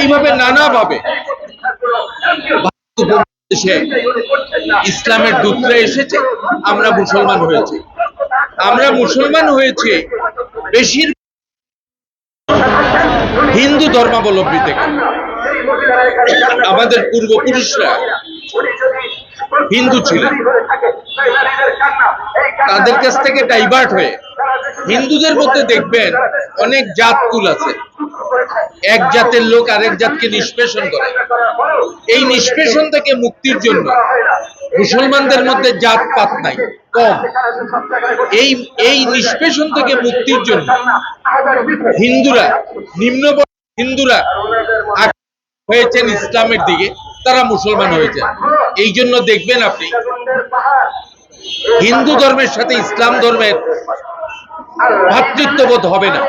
এইভাবে নানাভাবে ইসলামের দূতরা এসেছে, আমরা মুসলমান হয়েছি। আমরা মুসলমান হয়েছে বেশির হিন্দু ধর্মাবলম্বী থেকে। আমাদের পূর্বপুরুষরা হিন্দু ছিলেন। তাদের কাছ থেকে ডাইভার্ট হয়ে হিন্দুদের মধ্যে দেখবেন অনেক জাতকুল আছে। এক জাতের লোক আরেক জাতকে নিষ্পেষণ করে। এই নিষ্পেষণ থেকে মুক্তির জন্য মুসলমানদের মধ্যে জাত পাত নাই, কম। এই এই নিষ্পেষণ থেকে মুক্তির জন্য হিন্দুরা নিম্ন হিন্দুরা হয়েছেন ইসলামের দিকে, তারা মুসলমান হয়েছে। এই জন্য দেখবেন আপনি, হিন্দু ধর্মের সাথে ইসলাম ধর্মের ভ্রাতৃত্ববোধ হবে না।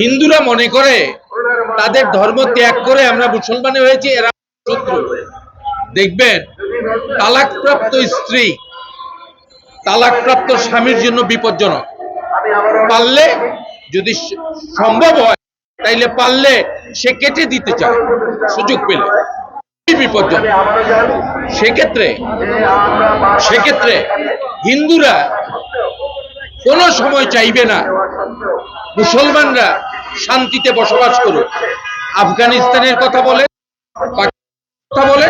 হিন্দুরা মনে করে তাদের ধর্ম ত্যাগ করে আমরা মুসলমান হয়েছি, এরা শত্রু। দেখবেন, তালাকপ্রাপ্ত স্ত্রী, তালাকপ্রাপ্ত স্বামীর জন্য বিপজ্জনক। পারলে যদি সম্ভব হয়, তাইলে পারলে সে কেটে দিতে চায়, সুযোগ পেলে। বিপজ্জনক। সেক্ষেত্রে সেক্ষেত্রে হিন্দুরা কোনো সময় চাইবে না, মুসলমানরা শান্তিতে বসবাস করুক। আফগানিস্তানের কথা বলে কথা বলে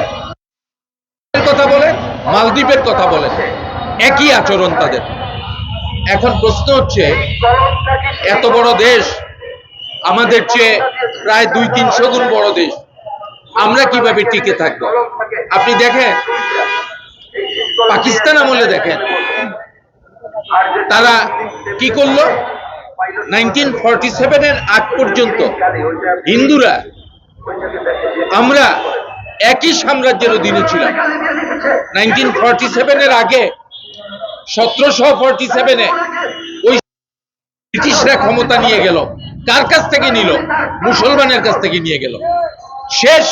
কথা বলে, মালদ্বীপের কথা বলে। একই আচরণ তাদের। এখন প্রশ্ন হচ্ছে, এত বড় দেশ, আমাদের চেয়ে প্রায় দুই তিনশো গুণ বড় দেশ, আমরা কীভাবে টিকে থাকব? আপনি দেখেন, পাকিস্তান আমলে দেখেন, তারা কি করল? নাইনটিন ফর্টি সেভেনের আগ পর্যন্ত হিন্দুরা, আমরা একই সাম্রাজ্যের অধীনে ছিলাম। নাইনটিন ফর্টি সেভেনের আগে, সতেরোশো ফর্টি সেভেনে ওই ব্রিটিশরা ক্ষমতা নিয়ে গেল। কার কাছ থেকে নিল? মুসলমানের কাছ থেকে নিয়ে গেল। শেষ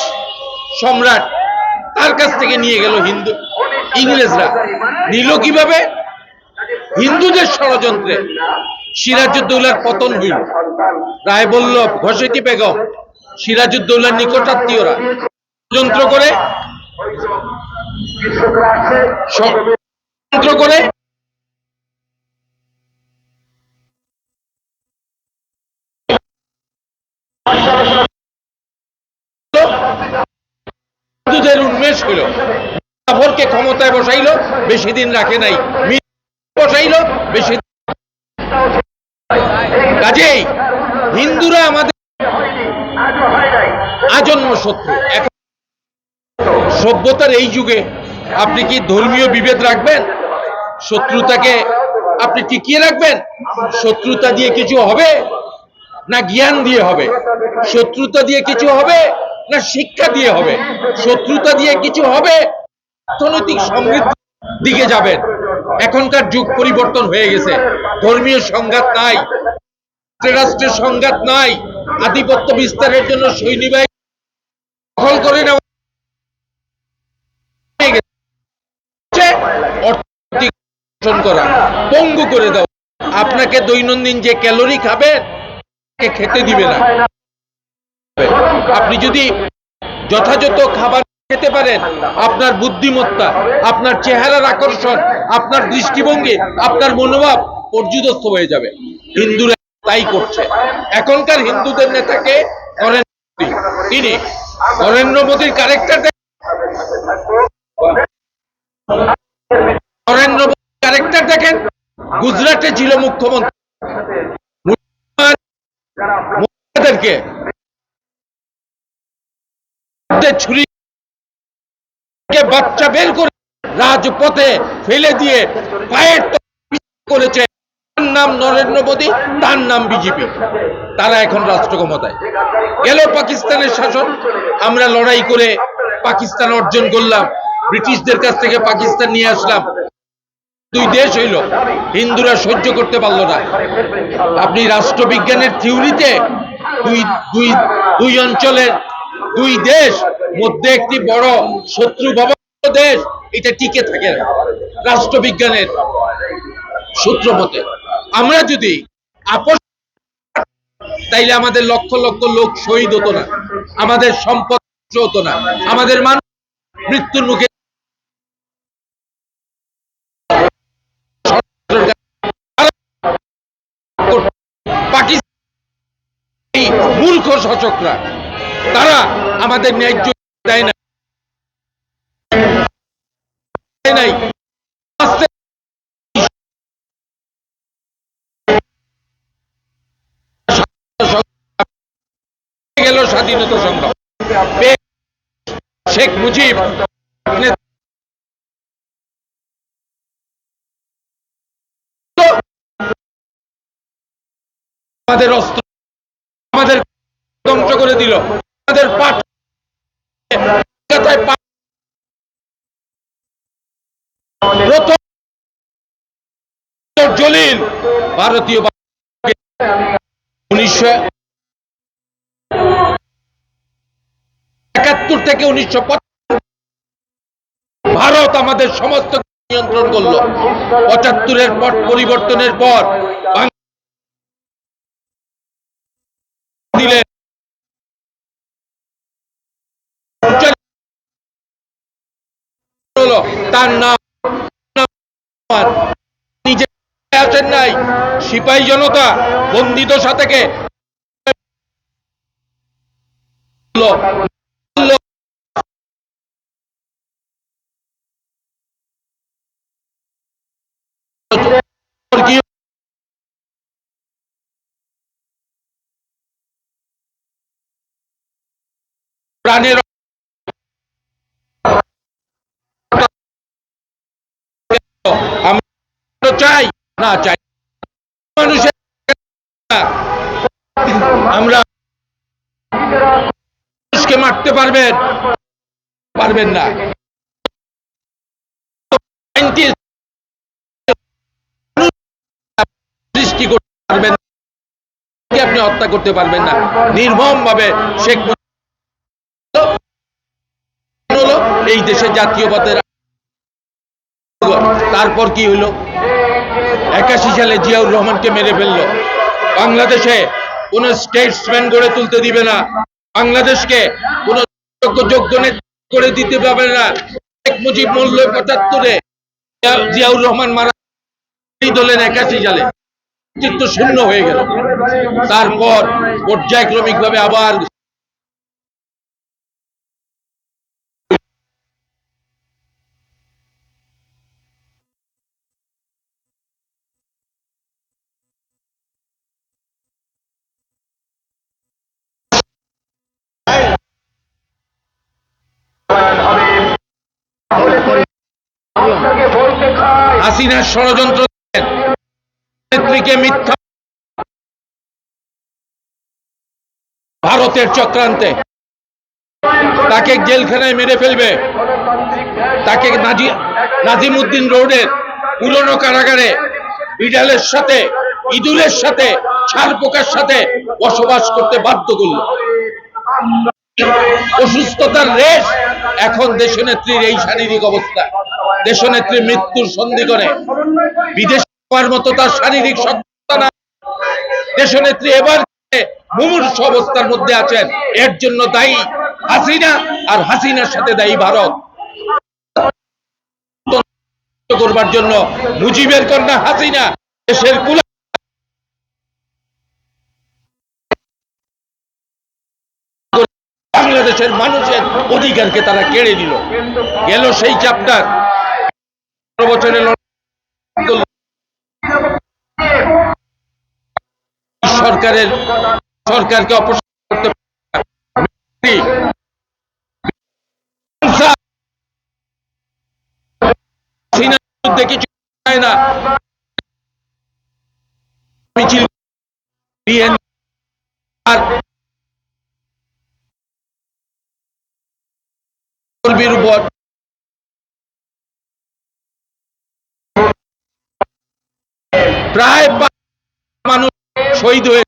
সম্রাট তার কাছ থেকে নিয়ে গেল? হিন্দু, ইংরেজরা। নিল কীভাবে? হিন্দুদের ষড়যন্ত্রে। সিরাজউদ্দৌলার পতন হইল। রায় বল্লভ ঘসেটি বেগম, সিরাজউদ্দৌলার নিকটাত্মীয়রা। ষড়যন্ত্র করে ষড়যন্ত্র করে। উন্মেষ হইল। ক্ষমতায় বসাইলো, বেশি দিন রাখে নাই। বসাইলো, বেশি কাজেই হিন্দুরা আমাদের আজন্ম শত্রু। সভ্যতার এই যুগে আপনি কি ধর্মীয় বিভেদ রাখবেন? শত্রুতাকে আপনি টিকিয়ে রাখবেন? শত্রুতা দিয়ে কিছু হবে না জ্ঞান দিয়ে হবে? শত্রুতা দিয়ে কিছু হবে না শিক্ষা দিয়ে হবে? শত্রুতা দিয়ে কিছু হবে? অর্থনৈতিক সমৃদ্ধি দিকে যাবেন। এখনকার যুগ পরিবর্তন হয়ে গেছে। ধর্মীয় সংঘাত নাই। রাষ্ট্রের সংঘাত নাই। আধিপত্য বিস্তারের জন্য সৈনিবাহিনী দখল করে নেওয়া পঙ্গু করে আপনাকে দৈনন্দিন যে ক্যালোরি খেতে দিবে না। আপনি যদি যথাযথ খাবার খেতে পারেন, আপনার বুদ্ধিমত্তা, আপনার চেহারার আকর্ষণ, আপনার দৃষ্টিভঙ্গি, আপনার মনোভাব পর্যুদস্ত হয়ে যাবে। হিন্দুরা তাই করছে। এখনকার হিন্দুদের নেতাকে নরেন্দ্র তিনি নরেন্দ্র মোদীর ক্যারেক্টার নরেন্দ্র মোদীর ক্যারেক্টার দেখেন। গুজরাটে ছিল মুখ্যমন্ত্রী। ছুরি বাচ্চা বের করে রাজপথে ফেলে দিয়ে পায়ের করেছে। তার নাম নরেন্দ্র মোদী, তার নাম বিজেপি। তারা এখন রাষ্ট্র ক্ষমতায়। গেল পাকিস্তানের শাসন, আমরা লড়াই করে পাকিস্তান অর্জন করলাম। ব্রিটিশদের কাছ থেকে পাকিস্তান নিয়ে আসলাম। দুই দেশ হইল, হিন্দুরা সহ্য করতে পারল না। আপনি রাষ্ট্রবিজ্ঞানের থিওরিতে দুই দুই দুই অঞ্চলের দুই দেশ, মধ্যে একটি বড় শত্রু দেশ, এটা টিকে থাকে রাষ্ট্রবিজ্ঞানের সূত্র মতে আমরা যদি আপোষ তাইলে আমাদের লক্ষ লক্ষ লোক শহীদ হতো না। আমাদের সম্পদ হতো না। আমাদের মানুষ মৃত্যুর মুখে মূর্খ শাসকরা, তারা আমাদের ন্যায্য দেয় না নাই। স্বাধীনতা সংগ্রাম। শেখ মুজিব আমাদের অস্ত্র আমাদের ধ্বংস করে দিল। আমাদের পাঠ জলিল, ভারতীয় উনিশশো একাত্তর থেকে উনিশশো ভারত আমাদের সমস্ত নিয়ন্ত্রণ করল। পঁচাত্তরের পট পরিবর্তনের পর তার নাম নিজে আছেন নাই, সিপাহী জনতা প্রাণের চাই, না চাই। আমরা মানুষকে মারতে পারবেন পারবেন না। সৃষ্টি করতে পারবেন আপনি হত্যা করতে পারবেন না। নির্মম ভাবে শেখ মুজিব হলো এই দেশে জাতীয়বাদের তারপর কি হলো একাশি সালে জিয়াউর রহমানকে মেরে ফেলল। বাংলাদেশে কোন স্টেটসম্যান গড়ে তুলতে দিবে না। বাংলাদেশকে কোন যোগ্য করে দিতে পারবে না। শেখ মুজিব মূল্য পঁচাত্তরে জিয়াউর রহমান মারা হলেন একাশি সালে। শূন্য হয়ে গেল। তারপর পর্যায়ক্রমিক ভাবে আবার হাসিনার ষড়যন্ত্র নেত্রীকে মিথ্যা ভারতের চক্রান্তে। তাকে জেলখানায় মেরে ফেলবে। তাকে নাজি নাজিমুদ্দিন রোডের পুরনো কারাগারে বিড়ালের সাথে, ইঁদুরের সাথে ছাড় পোকার সাথে বসবাস করতে বাধ্য করল। অসুস্থতার রেশ এখন দেশনেত্রীর এই শারীরিক অবস্থা। দেশনেত্রী মৃত্যুর সন্ধি করে। বিদেশ যাওয়ার মতো তার শারীরিক সক্ষমতা না দেশনেত্রী এবার মুমূর্ষ অবস্থার মধ্যে আছেন, এর জন্য দায়ী হাসিনা আর হাসিনার সাথে দায়ী ভারত। করবার জন্য মুজিবের কন্যা হাসিনা দেশের কুলা বাংলাদেশের মানুষের অধিকারকে তারা কেড়ে নিল। গেল সেই চ্যাপ্টার সরকারের সরকারকে অপসারণ করতে কিছু না। মিছিল আর কর্মীর উপর। প্রায় মানুষ শহীদ হয়ে